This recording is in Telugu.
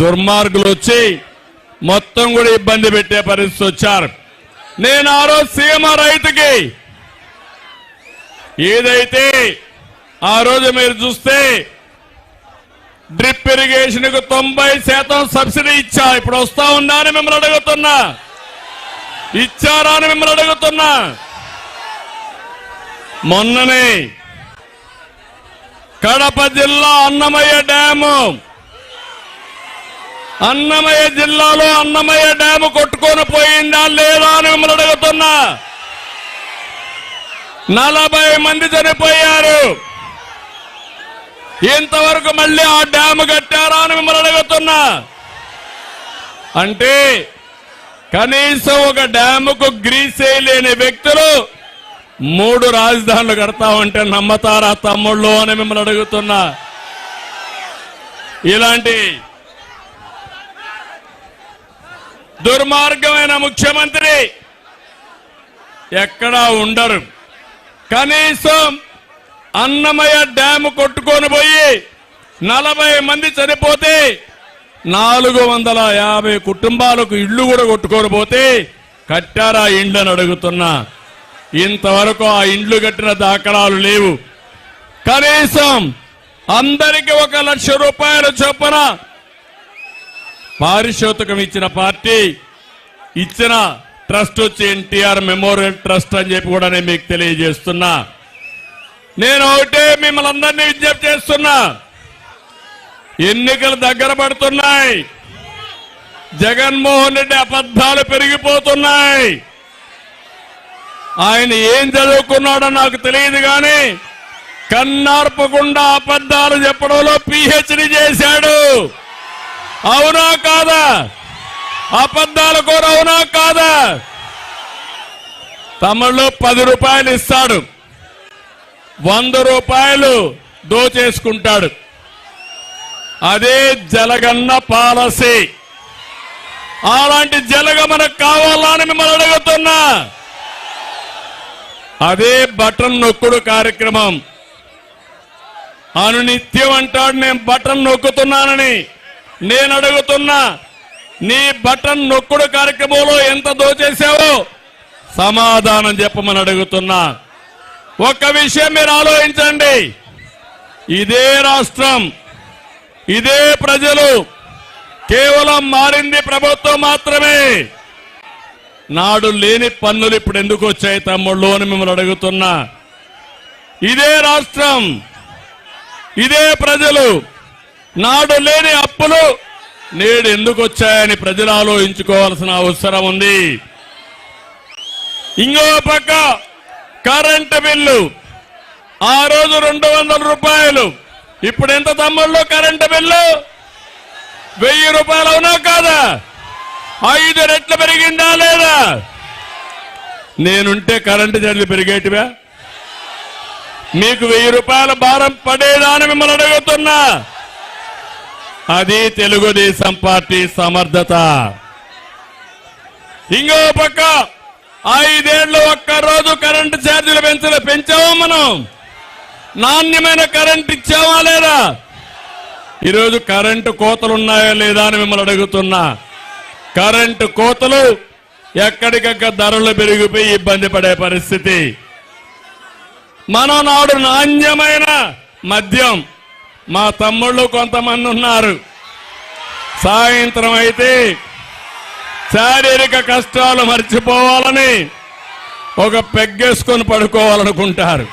దుర్మార్గులు వచ్చి మొత్తం కూడా ఇబ్బంది పెట్టే పరిస్థితి వచ్చారు. నేను ఆ రోజు సీఎం రైతుకి ఏదైతే ఆ రోజు మీరు చూస్తే డ్రిప్ ఇరిగేషన్కు తొంభై శాతం సబ్సిడీ ఇచ్చా. ఇప్పుడు వస్తా ఉన్నా అని మిమ్మల్ని అడుగుతున్నా. ఇచ్చారా అని మిమ్మల్ని అడుగుతున్నా. మొన్ననే కడప జిల్లా అన్నమయ్య డ్యాము అన్నమయ్య జిల్లాలో అన్నమయ్య డ్యాము కొట్టుకొని పోయిందా లేదా అని మిమ్మల్ని అడుగుతున్నా. నలభై మంది చనిపోయారు. ఇంతవరకు మళ్ళీ ఆ డ్యాము కట్టారా అని మిమ్మల్ని అడుగుతున్నా. అంటే కనీసం ఒక డ్యాముకు గ్రీస్ లేని వ్యక్తులు మూడు రాజధానులు కడతామంటే నమ్మతారా తమ్ముళ్ళు అని మిమ్మల్ని అడుగుతున్నా. ఇలాంటి దుర్మార్గమైన ముఖ్యమంత్రి. ఎక్కడా ఉండరు. కనీసం అన్నమయ్య డ్యాము కొట్టుకొని పోయి నలభై మంది చనిపోతే నాలుగు వందల యాభై కుటుంబాలకు ఇళ్ళు కూడా కొట్టుకొని పోతే కట్టారా ఇండ్లు అని అడుగుతున్నా. ఇంతవరకు ఆ ఇండ్లు కట్టిన దాఖలాలు లేవు. కనీసం అందరికి ఒక లక్ష రూపాయలు చొప్పున పారిశోతకం ఇచ్చిన పార్టీ ఇచ్చిన ట్రస్ట్ వచ్చి ఎన్టీఆర్ మెమోరియల్ ట్రస్ట్ అని చెప్పి కూడా నేను మీకు తెలియజేస్తున్నా. నేను ఒకటే మిమ్మల్ని అందరినీ విజ్ఞప్తి చేస్తున్నా. ఎన్నికలు దగ్గర పడుతున్నాయి. జగన్మోహన్ రెడ్డి అబద్ధాలు పెరిగిపోతున్నాయి. ఆయన ఏం చదువుకున్నాడో నాకు తెలియదు కానీ కన్నార్పకుండా అబద్ధాలు చెప్పడంలో పిహెచ్డి చేశాడు. అవునా కాదా? అబద్ధాల కూర అవునా కాదా? తమిళ్ళో పది రూపాయలు ఇస్తాడు. వంద రూపాయలు దోచేసుకుంటాడు. అదే జలగన్న పాలసీ. అలాంటి జలగ మనకు కావాలా అని మిమ్మల్ని అడుగుతున్నా. అదే బటన్ నొక్కుడు కార్యక్రమం. అనునిత్యం అంటాడు నేను బటన్ నొక్కుతున్నానని. నేను అడుగుతున్నా నీ బటన్ నొక్కుడు కార్యక్రమంలో ఎంత దోచేశావో సమాధానం చెప్పమని అడుగుతున్నా. ఒక్క విషయం మీరు ఆలోచించండి. ఇదే రాష్ట్రం ఇదే ప్రజలు కేవలం మారింది ప్రభుత్వం మాత్రమే. నాడు లేని పన్నులు ఇప్పుడు ఎందుకు వచ్చాయి తమ్ముళ్ళు అని మిమ్మల్ని అడుగుతున్నా. ఇదే రాష్ట్రం ఇదే ప్రజలు నాడు లేని అప్పులు నేడు ఎందుకు వచ్చాయని ప్రజలు ఆలోచించుకోవాల్సిన అవసరం ఉంది. ఇంకో పక్క కరెంటు బిల్లు ఆ రోజు రెండు వందల రూపాయలు ఇప్పుడు ఎంత తమ్ముళ్ళు కరెంటు బిల్లు? వెయ్యి రూపాయలు అవునా కాదా? ఐదు రెట్లు పెరిగిందా లేదా? నేనుంటే కరెంటు ఛార్జీలు పెరిగేటివా? మీకు వెయ్యి రూపాయల భారం పడేదా అని మిమ్మల్ని అడుగుతున్నా. అది తెలుగుదేశం పార్టీ సమర్థత. ఇంకో పక్క ఐదేళ్ళు ఒక్క రోజు కరెంటు ఛార్జీలు పెంచలే పెంచావా మనం? నాణ్యమైన కరెంట్ ఇచ్చావా లేదా? ఈరోజు కరెంటు కోతలు ఉన్నాయా లేదా అని మిమ్మల్ని అడుగుతున్నా. కరెంటు కోతలు ఎక్కడికక్కడ ధరలు పెరిగిపోయి ఇబ్బంది పడే పరిస్థితి. మనం నాడు నాణ్యమైన మద్యం మా తమ్ముళ్ళు కొంతమంది ఉన్నారు. సాయంత్రం అయితే శారీరక కష్టాలు మర్చిపోవాలని ఒక పెగ్గేసుకొని పడుకోవాలనుకుంటారు.